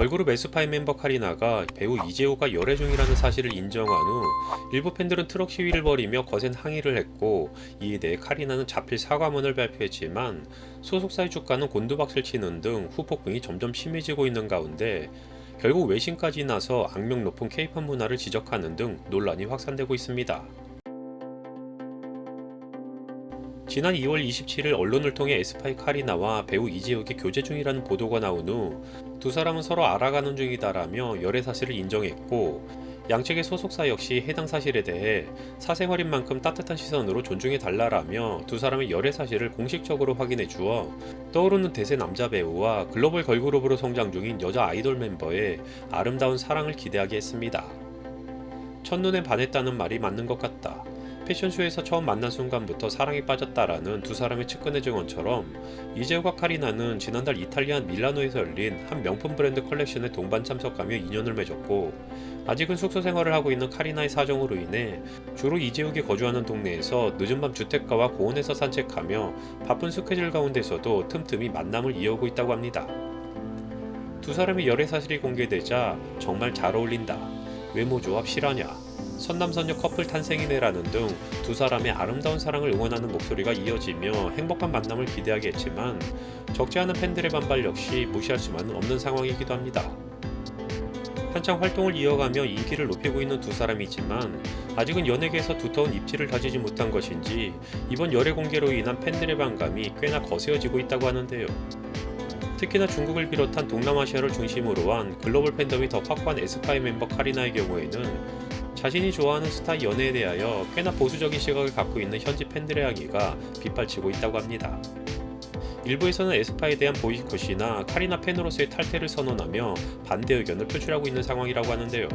걸그룹 에스파이 멤버 카리나가 배우 이재호가 열애 중이라는 사실을 인정한 후 일부 팬들은 트럭 시위를 벌이며 거센 항의를 했고 이에 대해 카리나는 자필 사과문을 발표했지만 소속사의 주가는 곤두박질 치는 등 후폭풍이 점점 심해지고 있는 가운데 결국 외신까지 나서 악명 높은 케이팝 문화를 지적하는 등 논란이 확산되고 있습니다. 지난 2월 27일 언론을 통해 에스파이 카리나와 배우 이재혁이 교제 중이라는 보도가 나온 후 두 사람은 서로 알아가는 중이다라며 열애 사실을 인정했고 양측의 소속사 역시 해당 사실에 대해 사생활인 만큼 따뜻한 시선으로 존중해 달라라며 두 사람의 열애 사실을 공식적으로 확인해 주어 떠오르는 대세 남자 배우와 글로벌 걸그룹으로 성장 중인 여자 아이돌 멤버의 아름다운 사랑을 기대하게 했습니다. 첫눈에 반했다는 말이 맞는 것 같다. 패션쇼에서 처음 만난 순간부터 사랑에 빠졌다라는 두 사람의 측근의 증언처럼 이재호와 카리나는 지난달 이탈리아 밀라노에서 열린 한 명품 브랜드 컬렉션에 동반 참석하며 인연을 맺었고 아직은 숙소 생활을 하고 있는 카리나의 사정으로 인해 주로 이재욱이 거주하는 동네에서 늦은 밤 주택가와 공원에서 산책하며 바쁜 스케줄 가운데서도 틈틈이 만남을 이어오고 있다고 합니다. 두 사람의 열애 사실이 공개되자 정말 잘 어울린다. 외모 조합 실화냐? 선남선녀 커플 탄생이네라는 등 두 사람의 아름다운 사랑을 응원하는 목소리가 이어지며 행복한 만남을 기대하게 했지만 적지 않은 팬들의 반발 역시 무시할 수만은 없는 상황이기도 합니다. 한창 활동을 이어가며 인기를 높이고 있는 두 사람이지만 아직은 연예계에서 두터운 입지를 다지지 못한 것인지 이번 열애 공개로 인한 팬들의 반감이 꽤나 거세어지고 있다고 하는데요. 특히나 중국을 비롯한 동남아시아를 중심으로 한 글로벌 팬덤이 더 확고한 에스파이 멤버 카리나의 경우에는 자신이 좋아하는 스타 연예에 대하여 꽤나 보수적인 시각을 갖고 있는 현지 팬들의 항의가 빗발치고 있다고 합니다. 일부에서는 에스파에 대한 보이콧이나 카리나 팬으로서의 탈퇴를 선언하며 반대 의견을 표출하고 있는 상황이라고 하는데요.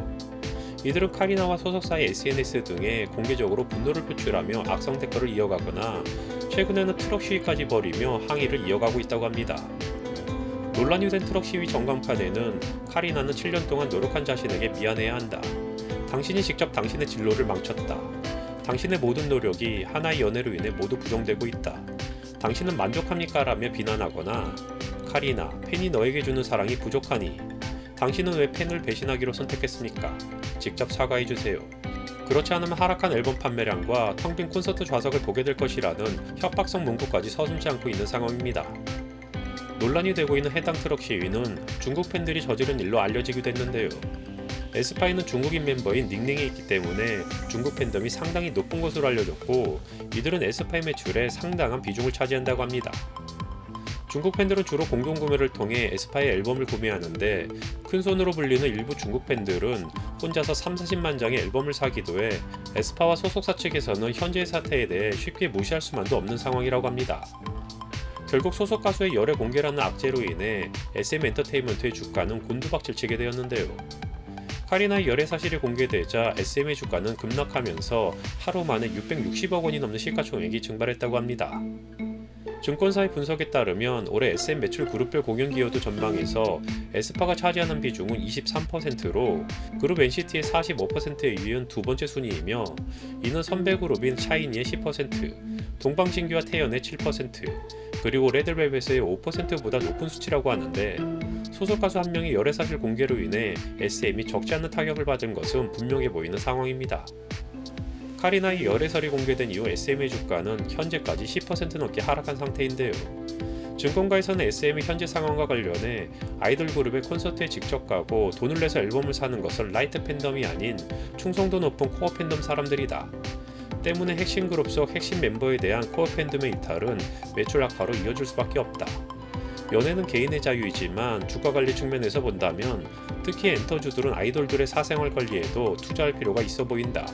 이들은 카리나와 소속사의 SNS 등에 공개적으로 분노를 표출하며 악성 댓글을 이어가거나 최근에는 트럭 시위까지 벌이며 항의를 이어가고 있다고 합니다. 논란이 된 트럭 시위 전광판에는 카리나는 7년 동안 노력한 자신에게 미안해야 한다. 당신이 직접 당신의 진로를 망쳤다. 당신의 모든 노력이 하나의 연애로 인해 모두 부정되고 있다. 당신은 만족합니까? 라며 비난하거나 카리나, 팬이 너에게 주는 사랑이 부족하니 당신은 왜 팬을 배신하기로 선택했습니까? 직접 사과해주세요. 그렇지 않으면 하락한 앨범 판매량과 텅 빈 콘서트 좌석을 보게 될 것이라는 협박성 문구까지 서슴지 않고 있는 상황입니다. 논란이 되고 있는 해당 트럭 시위는 중국 팬들이 저지른 일로 알려지기도 했는데요. 에스파이는 중국인 멤버인 닝닝이 있기 때문에 중국 팬덤이 상당히 높은 것으로 알려졌고 이들은 에스파이 매출의 상당한 비중을 차지한다고 합니다. 중국 팬들은 주로 공동 구매를 통해 에스파의 앨범을 구매하는데 큰 손으로 불리는 일부 중국 팬들은 혼자서 3, 40만 장의 앨범을 사기도 해 에스파와 소속사 측에서는 현재의 사태에 대해 쉽게 무시할 수만도 없는 상황이라고 합니다. 결국 소속 가수의 열애 공개라는 악재로 인해 SM 엔터테인먼트의 주가는 곤두박질 치게 되었는데요. 카리나의 열애 사실이 공개되자 SM의 주가는 급락하면서 하루 만에 660억 원이 넘는 시가총액이 증발했다고 합니다. 증권사의 분석에 따르면 올해 SM 매출 그룹별 공연 기여도 전망에서 에스파가 차지하는 비중은 23%로 그룹 NCT의 45%에 이은 두 번째 순위이며 이는 선배 그룹인 샤이니의 10%, 동방신기와 태연의 7%, 그리고 레드벨벳의 5%보다 높은 수치라고 하는데 소속 가수 한 명이 열애 사실 공개로 인해 SM이 적지 않은 타격을 받은 것은 분명해 보이는 상황입니다. 카리나의 열애설이 공개된 이후 SM의 주가는 현재까지 10% 넘게 하락한 상태인데요. 증권가에서는 SM의 현재 상황과 관련해 아이돌 그룹의 콘서트에 직접 가고 돈을 내서 앨범을 사는 것은 라이트 팬덤이 아닌 충성도 높은 코어 팬덤 사람들이다. 때문에 핵심 그룹 속 핵심 멤버에 대한 코어 팬덤의 이탈은 매출 악화로 이어질 수밖에 없다. 연애는 개인의 자유이지만 주가 관리 측면에서 본다면 특히 엔터주들은 아이돌들의 사생활 관리에도 투자할 필요가 있어 보인다.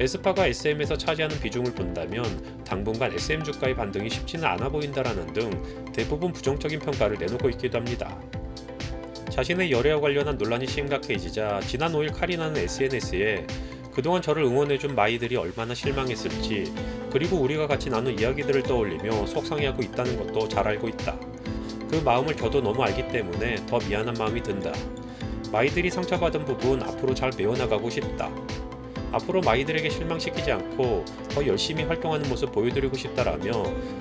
에스파가 SM에서 차지하는 비중을 본다면 당분간 SM 주가의 반등이 쉽지는 않아 보인다라는 등 대부분 부정적인 평가를 내놓고 있기도 합니다. 자신의 열애와 관련한 논란이 심각해지자 지난 5일 카리나는 SNS에 그동안 저를 응원해준 마이들이 얼마나 실망했을지 그리고 우리가 같이 나눈 이야기들을 떠올리며 속상해하고 있다는 것도 잘 알고 있다. 그 마음을 저도 너무 알기 때문에 더 미안한 마음이 든다. 마이들이 상처받은 부분 앞으로 잘 메워나가고 싶다. 앞으로 마이들에게 실망시키지 않고 더 열심히 활동하는 모습 보여드리고 싶다라며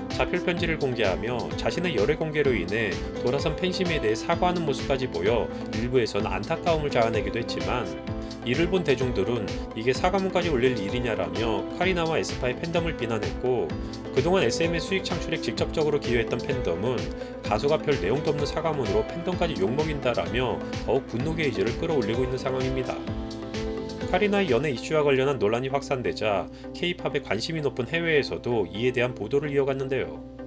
자필 편지를 공개하며 자신의 열애 공개로 인해 돌아선 팬심에 대해 사과하는 모습까지 보여 일부에서는 안타까움을 자아내기도 했지만 이를 본 대중들은 이게 사과문까지 올릴 일이냐라며 카리나와 에스파의 팬덤을 비난했고 그동안 SM의 수익 창출에 직접적으로 기여했던 팬덤은 가수가 별 내용도 없는 사과문으로 팬덤까지 욕먹인다라며 더욱 분노 게이지를 끌어올리고 있는 상황입니다. 카리나의 연애 이슈와 관련한 논란이 확산되자 K-팝에 관심이 높은 해외에서도 이에 대한 보도를 이어갔는데요.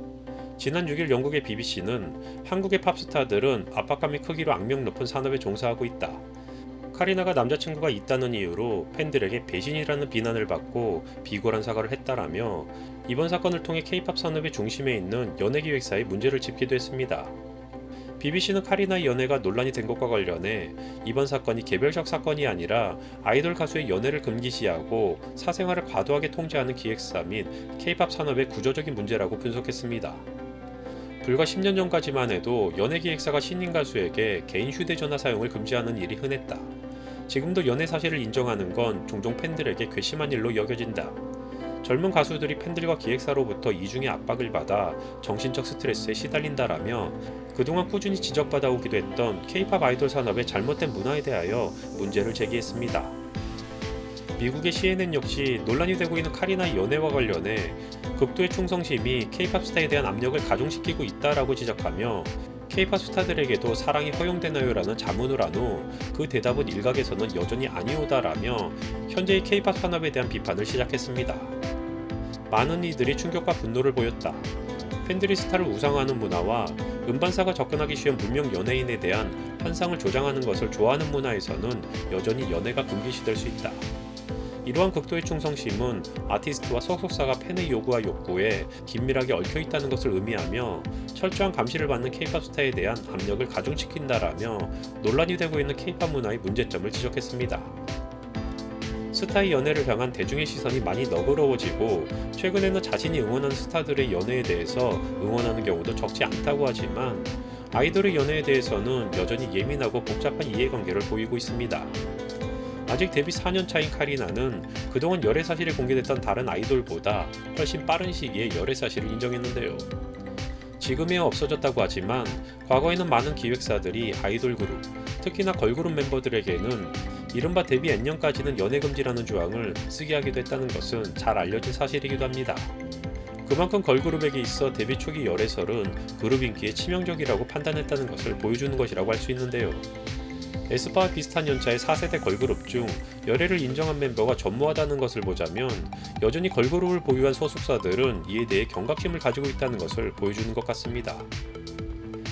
지난 6일 영국의 BBC는 한국의 팝스타들은 압박감이 크기로 악명 높은 산업에 종사하고 있다. 카리나가 남자친구가 있다는 이유로 팬들에게 배신이라는 비난을 받고 비굴한 사과를 했다라며 이번 사건을 통해 K-팝 산업의 중심에 있는 연예기획사의 문제를 짚기도 했습니다. BBC는 카리나의 연애가 논란이 된 것과 관련해 이번 사건이 개별적 사건이 아니라 아이돌 가수의 연애를 금기시하고 사생활을 과도하게 통제하는 기획사 및 K-팝 산업의 구조적인 문제라고 분석했습니다. 불과 10년 전까지만 해도 연예 기획사가 신인 가수에게 개인 휴대전화 사용을 금지하는 일이 흔했다. 지금도 연애 사실을 인정하는 건 종종 팬들에게 괘씸한 일로 여겨진다. 젊은 가수들이 팬들과 기획사로부터 이중의 압박을 받아 정신적 스트레스에 시달린다라며 그동안 꾸준히 지적받아 오기도 했던 K-팝 아이돌 산업의 잘못된 문화에 대하여 문제를 제기했습니다. 미국의 CNN 역시 논란이 되고 있는 카리나의 연애와 관련해 극도의 충성심이 K-팝 스타에 대한 압력을 가중시키고 있다라고 지적하며 K-팝 스타들에게도 사랑이 허용되나요라는 자문을 한 후 그 대답은 일각에서는 여전히 아니오다라며 현재의 K-팝 산업에 대한 비판을 시작했습니다. 많은 이들이 충격과 분노를 보였다. 팬들이 스타를 우상화하는 문화와 음반사가 접근하기 쉬운 무명 연예인에 대한 환상을 조장하는 것을 좋아하는 문화에서는 여전히 연애가 금기시될 수 있다. 이러한 극도의 충성심은 아티스트와 소속사가 팬의 요구와 욕구에 긴밀하게 얽혀 있다는 것을 의미하며 철저한 감시를 받는 K-팝 스타에 대한 압력을 가중시킨다라며 논란이 되고 있는 K-팝 문화의 문제점을 지적했습니다. 스타의 연애를 향한 대중의 시선이 많이 너그러워지고 최근에는 자신이 응원하는 스타들의 연애에 대해서 응원하는 경우도 적지 않다고 하지만 아이돌의 연애에 대해서는 여전히 예민하고 복잡한 이해관계를 보이고 있습니다. 아직 데뷔 4년 차인 카리나는 그동안 열애 사실이 공개됐던 다른 아이돌보다 훨씬 빠른 시기에 열애 사실을 인정했는데요. 지금에야 없어졌다고 하지만 과거에는 많은 기획사들이 아이돌 그룹, 특히나 걸그룹 멤버들에게는 이른바 데뷔 N년까지는 연애 금지라는 조항을 쓰게 하기도 했다는 것은 잘 알려진 사실이기도 합니다. 그만큼 걸그룹에게 있어 데뷔 초기 열애설은 그룹 인기에 치명적이라고 판단했다는 것을 보여주는 것이라고 할 수 있는데요. 에스파와 비슷한 연차의 4세대 걸그룹 중 열애를 인정한 멤버가 전무하다는 것을 보자면 여전히 걸그룹을 보유한 소속사들은 이에 대해 경각심을 가지고 있다는 것을 보여주는 것 같습니다.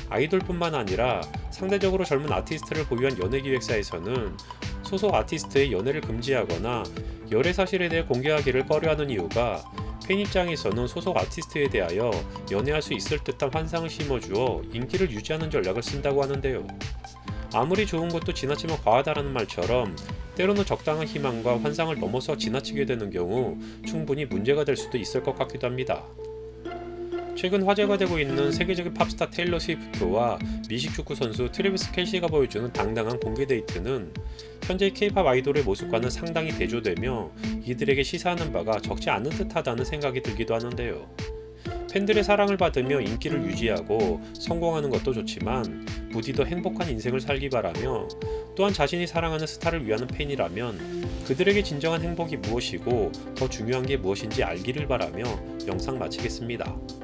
아이돌뿐만 아니라 상대적으로 젊은 아티스트를 보유한 연예기획사에서는 소속 아티스트의 연애를 금지하거나 열애 사실에 대해 공개하기를 꺼려하는 이유가 팬 입장에서는 소속 아티스트에 대하여 연애할 수 있을 듯한 환상을 심어주어 인기를 유지하는 전략을 쓴다고 하는데요. 아무리 좋은 것도 지나치면 과하다라는 말처럼 때로는 적당한 희망과 환상을 넘어서 지나치게 되는 경우 충분히 문제가 될 수도 있을 것 같기도 합니다. 최근 화제가 되고 있는 세계적인 팝스타 테일러 스위프트와 미식 축구 선수 트래비스 켈시가 보여주는 당당한 공개 데이트는 현재 K-팝 아이돌의 모습과는 상당히 대조되며 이들에게 시사하는 바가 적지 않은 듯하다는 생각이 들기도 하는데요. 팬들의 사랑을 받으며 인기를 유지하고 성공하는 것도 좋지만 부디 더 행복한 인생을 살기 바라며 또한 자신이 사랑하는 스타를 위하는 팬이라면 그들에게 진정한 행복이 무엇이고 더 중요한 게 무엇인지 알기를 바라며 영상 마치겠습니다.